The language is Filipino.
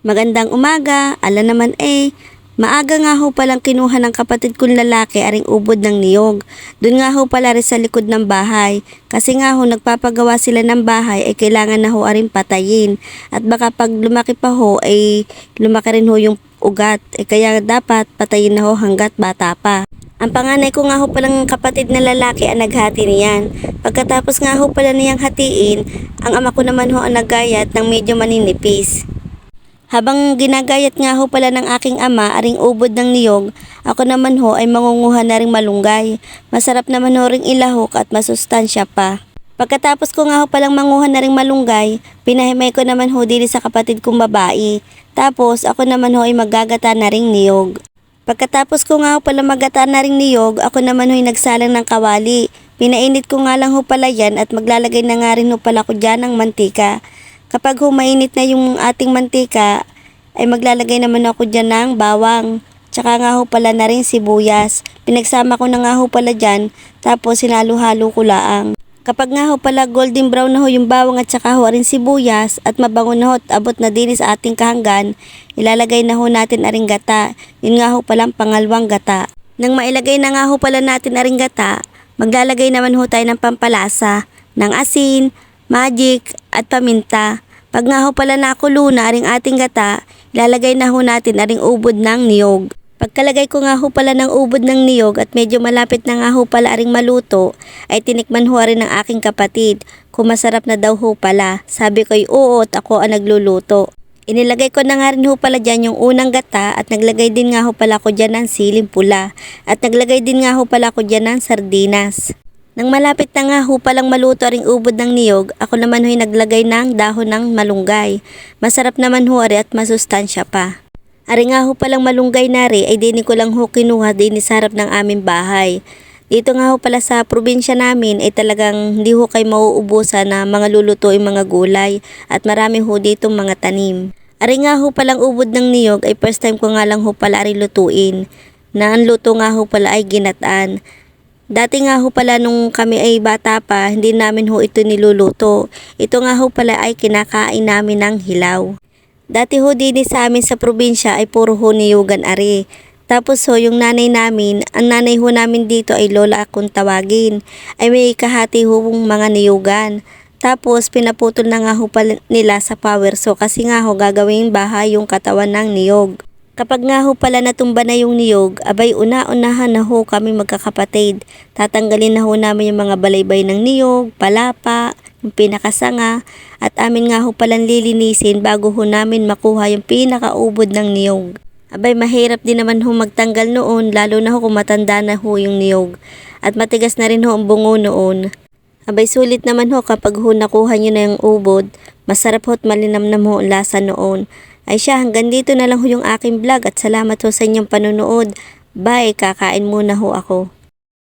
Magandang umaga, ala naman eh. Maaga nga ho palang kinuha ng kapatid kong lalaki aring ubod ng niyog. Doon nga ho pala rin sa likod ng bahay. Kasi nga ho nagpapagawa sila ng bahay ay kailangan na ho aring patayin. At baka pag lumaki pa ho ay lumaki rin ho yung ugat. Eh kaya dapat patayin na ho hanggat bata pa. Ang panganay ko nga ho palang kapatid na lalaki ang naghati niyan. Pagkatapos nga ho pala niyang hatiin, ang ama ko naman ho ang naggayat ng medyo maninipis. Habang ginagayat nga ho pala ng aking ama aring ubod ng niyog, ako naman ho ay mangunguha na ring malunggay. Masarap naman ho ring ilahok at masustansya pa. Pagkatapos ko nga ho palang manguha na ring malunggay, pinahimay ko naman ho dili sa kapatid kong babae. Tapos ako naman ho ay magagata na ring niyog. Pagkatapos ko nga ho pala magata na ring niyog, ako naman ho'y nagsalang ng kawali. Pinainit ko nga lang ho pala yan at maglalagay na nga rin ho pala ko dyan ng mantika. Kapag ho mainit na yung ating mantika, ay maglalagay naman ako dyan ng bawang. Tsaka nga ho pala na rin sibuyas. Pinagsama ko na nga ho pala dyan, tapos sinalo-halo ko laang. Kapag nga ho pala golden brown na ho yung bawang at saka ho rin sibuyas at mabango na ho at abot na din sa ating kahanggan, ilalagay na ho natin aring gata. Yun nga ho palang pangalawang gata. Nang mailagay na nga ho pala natin aring gata, maglalagay naman ho tayo ng pampalasa, ng asin, magic at paminta. Pag nga ho pala nakulo na aring ating gata, ilalagay na ho natin aring ubod ng niyog. Pagkalagay ko nga ho pala ng ubod ng niyog at medyo malapit na nga ho pala aring maluto, ay tinikman ho rin ng aking kapatid kung masarap na daw ho pala. Sabi ko'y oo at ako ang nagluluto. Inilagay ko na nga rin ho pala dyan yung unang gata at naglagay din nga ho pala ko dyan ng siling pula at naglagay din nga ho pala ko dyan ng sardinas. Nang malapit na nga ho palang maluto ring ubod ng niyog, ako naman ho'y naglagay ng dahon ng malunggay. Masarap naman ho ari at masustansya pa. Ari nga ho palang malunggay nari ay dini ko lang ho kinuha din sa harap ng aming bahay. Dito nga ho pala sa probinsya namin ay talagang hindi ho kayo mauubusan na mga lulutuin mga gulay at marami ho dito mga tanim. Ari nga ho palang ubod ng niyog ay first time ko nga lang ho pala ari lutuin. Na ang luto nga ho pala ay ginataan. Dati nga ho pala nung kami ay bata pa, hindi namin ho ito niluluto. Ito nga ho pala ay kinakain namin ng hilaw. Dati ho din sa amin sa probinsya ay puro ho niyugan ari. Tapos ho yung nanay namin, ang nanay ho namin dito ay lola akong tawagin. Ay may kahati ho mga niyugan. Tapos pinaputol na nga ho pala nila sa power so kasi nga ho gagawing bahay yung katawan ng niyog. Kapag nga ho pala natumba na yung niyog, abay una-unahan na ho kami magkakapatid. Tatanggalin na ho namin yung mga balaybay ng niyog, palapa, yung pinakasanga, at amin nga ho palang lilinisin bago ho namin makuha yung pinakaubod ng niyog. Abay, mahirap din naman ho magtanggal noon, lalo na ho kung matanda na ho yung niyog. At matigas na rin ho ang bungo noon. Abay, sulit naman ho kapag ho nakuha nyo na yung ubod. Masarap ho at malinamnam ho ang lasa noon. Ay siya, hanggang dito na lang ho yung aking vlog at salamat ho sa inyong panonood. Bye, kakain muna ho ako.